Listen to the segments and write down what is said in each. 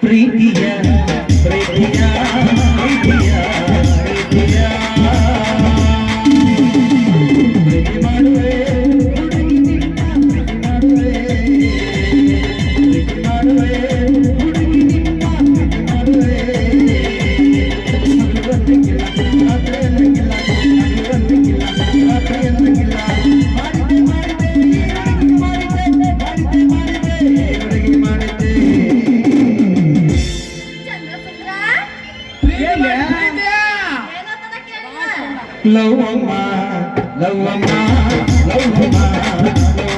ಪ್ರೀತಿಯ ಪ್ರೀತಿಯ ಪ್ರೀತಿಯ ಪ್ರೀತಿಯ. ಲವ್ವಮ್ಮ ಲವ್ವಮ್ಮ ಲವ್ವಮ್ಮ.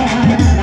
Yeah.